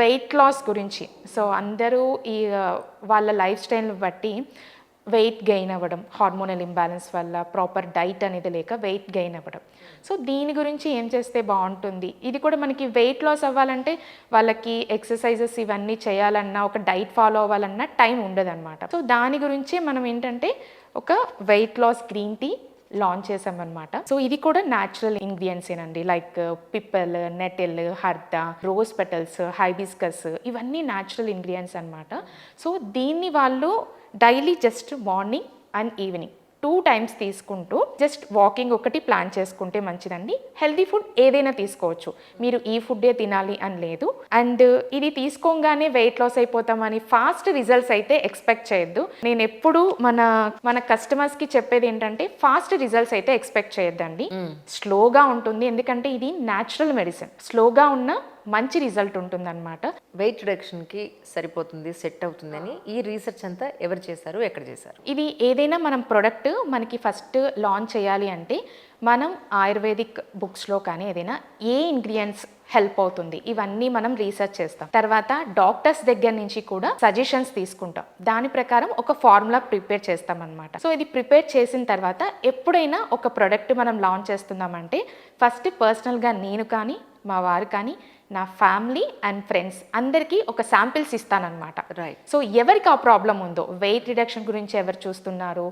Weight loss గురించి. So అందరూ ఈ వాళ్ళ లైఫ్ స్టైల్ని బట్టి వెయిట్ గెయిన్ అవ్వడం హార్మోనల్ ఇంబ్యాలెన్స్ వల్ల ప్రాపర్ డైట్ అనేది లేక వెయిట్ గెయిన్ అవ్వడం. సో దీని గురించి ఏం చేస్తే బాగుంటుంది? ఇది కూడా మనకి వెయిట్ లాస్ అవ్వాలంటే వాళ్ళకి ఎక్సర్సైజెస్ ఇవన్నీ చేయాలన్నా ఒక డైట్ ఫాలో అవ్వాలన్నా టైం ఉండదన్నమాట. సో దాని గురించి మనం ఏంటంటే ఒక weight loss green tea launch చేసామన్నమాట సో ఇది కూడా న్యాచురల్ ఇంగ్రీడియంట్స్ ఏనండి. Like peepal nettle harad rose petals hibiscus ఇవన్నీ న్యాచురల్ ఇంగ్రీడియంట్స్ అన్నమాట. సో దీన్ని వాళ్ళు daily just morning and evening two times తీసుకుంటూ జస్ట్ వాకింగ్ ఒకటి ప్లాన్ చేసుకుంటే మంచిదండి. హెల్దీ ఫుడ్ ఏదైనా తీసుకోవచ్చు. మీరు ఈ ఫుడ్డే తినాలి అని లేదు. అండ్ ఇది తీసుకోగానే వెయిట్ లాస్ అయిపోతామని ఫాస్ట్ రిజల్ట్స్ అయితే ఎక్స్పెక్ట్ చేయొద్దు. నేను ఎప్పుడు మన మన కస్టమర్స్కి చెప్పేది ఏంటంటే ఫాస్ట్ రిజల్ట్స్ అయితే ఎక్స్పెక్ట్ చేయొద్దండి. స్లోగా ఉంటుంది. ఎందుకంటే ఇది న్యాచురల్ మెడిసిన్. స్లోగా ఉన్న మంచి రిజల్ట్ ఉంటుందన్నమాట. వెయిట్ రిడక్షన్కి సరిపోతుంది సెట్ అవుతుందని ఈ రీసెర్చ్ అంతా ఎవరు చేశారు ఎక్కడ చేశారు? ఇది ఏదైనా మనం ప్రొడక్ట్ మనకి ఫస్ట్ లాంచ్ చేయాలి అంటే మనం ఆయుర్వేదిక్ బుక్స్లో కానీ ఏదైనా ఏ ఇంగ్రీడియంట్స్ హెల్ప్ అవుతుంది ఇవన్నీ మనం రీసెర్చ్ చేస్తాం. తర్వాత డాక్టర్స్ దగ్గర నుంచి కూడా సజెషన్స్ తీసుకుంటాం. దాని ప్రకారం ఒక ఫార్ములా ప్రిపేర్ చేస్తాం అనమాట సో ఇది ప్రిపేర్ చేసిన తర్వాత ఎప్పుడైనా ఒక ప్రొడక్ట్ మనం లాంచ్ చేస్తున్నామంటే ఫస్ట్ పర్సనల్గా నేను కానీ మా వారు కానీ నా ఫ్యామిలీ అండ్ ఫ్రెండ్స్ అందరికీ ఒక శాంపిల్స్ ఇస్తానన్నమాట. రైట్ సో ఎవరికి ఆ ప్రాబ్లం ఉందో వెయిట్ రిడక్షన్ గురించి ఎవరు చూస్తున్నారు?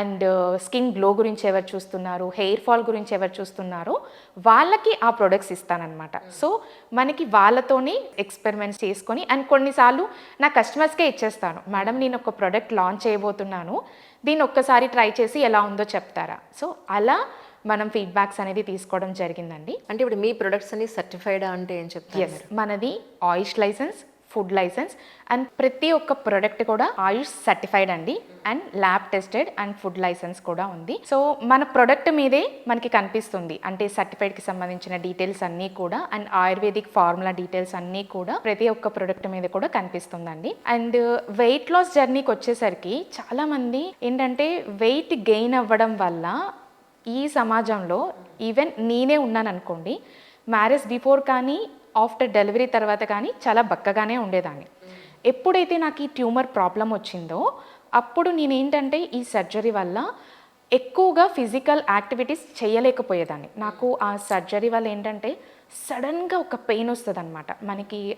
అండ్ స్కిన్ గ్లో గురించి ఎవరు చూస్తున్నారు? హెయిర్ ఫాల్ గురించి ఎవరు చూస్తున్నారో? వాళ్ళకి ఆ ప్రొడక్ట్స్ ఇస్తానన్నమాట. సో మనకి వాళ్ళతోనే ఎక్స్పెరిమెంట్స్ చేసుకొని అండ్ కొన్నిసార్లు నా కస్టమర్స్కే ఇచ్చేస్తాను. మేడం నేను ఒక ప్రోడక్ట్ లాంచ్ చేయబోతున్నాను. దీన్ని ఒక్కసారి ట్రై చేసి ఎలా ఉందో చెప్తారా? సో అలా మనం ఫీడ్బ్యాక్స్ అనేది తీసుకోవడం జరిగిందండి. అంటే ఇప్పుడు మీ ప్రొడక్ట్స్ అన్ని సర్టిఫైడా అంటే ఏం చెప్తారు ఎస్ మనది Ayush license food license and ప్రతి ఒక్క ప్రోడక్ట్ కూడా ఆయుష్ సర్టిఫైడ్ అండి and lab tested and food license కూడా ఉంది. సో మన ప్రొడక్ట్ మీదే మనకి కనిపిస్తుంది. అంటే సర్టిఫైడ్కి సంబంధించిన డీటెయిల్స్ అన్నీ కూడా అండ్ ఆయుర్వేదిక్ ఫార్ములా డీటెయిల్స్ అన్నీ కూడా ప్రతి ఒక్క ప్రొడక్ట్ మీద కూడా కనిపిస్తుందండి. అండ్ వెయిట్ లాస్ జర్నీకి వచ్చేసరికి చాలామంది ఏంటంటే వెయిట్ గెయిన్ అవ్వడం వల్ల ఈ సమాజంలో ఈవెన్ నేనే ఉన్నాను అనుకోండి మ్యారేజ్ బిఫోర్ కానీ ఆఫ్టర్ డెలివరీ తర్వాత కానీ చాలా బక్కగానే ఉండేదాన్ని. ఎప్పుడైతే నాకు ఈ ట్యూమర్ ప్రాబ్లం వచ్చిందో అప్పుడు నేను ఏంటంటే ఈ సర్జరీ వల్ల ఎక్కువగా ఫిజికల్ యాక్టివిటీస్ చేయలేకపోయేదాన్ని. నాకు ఆ సర్జరీ వల్ల ఏంటంటే సడన్గా ఒక పెయిన్ వస్తుంది అనమాట మనకి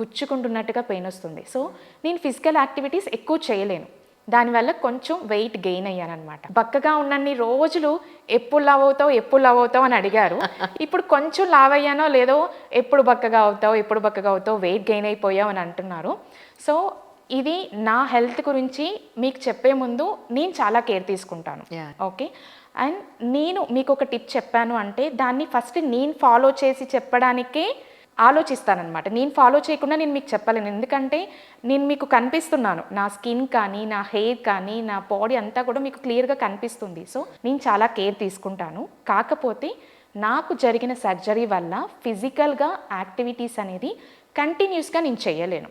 గుచ్చుకుంటున్నట్టుగా పెయిన్ వస్తుంది. సో నేను ఫిజికల్ యాక్టివిటీస్ ఎక్కువ చేయలేను. దానివల్ల కొంచెం వెయిట్ గెయిన్ అయ్యానమాట బక్కగా ఉన్నన్ని రోజులు ఎప్పుడు లావ్ అవుతావు ఎప్పుడు లావ్ అవుతావు అని అడిగారు. ఇప్పుడు కొంచెం లావ్ అయ్యానో లేదో ఎప్పుడు బక్కగా అవుతావు ఎప్పుడు బక్కగా అవుతావు వెయిట్ గెయిన్ అయిపోయావు అని అంటున్నారు. సో ఇది నా హెల్త్ గురించి మీకు చెప్పే ముందు నేను చాలా కేర్ తీసుకుంటాను. ఓకే అండ్ నేను మీకు ఒక టిప్ చెప్పాను అంటే దాన్ని ఫస్ట్ నేను ఫాలో చేసి చెప్పడానికే ఆలోచిస్తానన్నమాట. నేను ఫాలో చేయకుండా నేను మీకు చెప్పలేను. ఎందుకంటే నేను మీకు కనిపిస్తున్నాను. నా స్కిన్ కానీ నా హెయిర్ కానీ నా బాడీ అంతా కూడా మీకు క్లియర్గా కనిపిస్తుంది. సో నేను చాలా కేర్ తీసుకుంటాను. కాకపోతే నాకు జరిగిన సర్జరీ వల్ల ఫిజికల్గా యాక్టివిటీస్ అనేది కంటిన్యూస్గా నేను చేయలేను.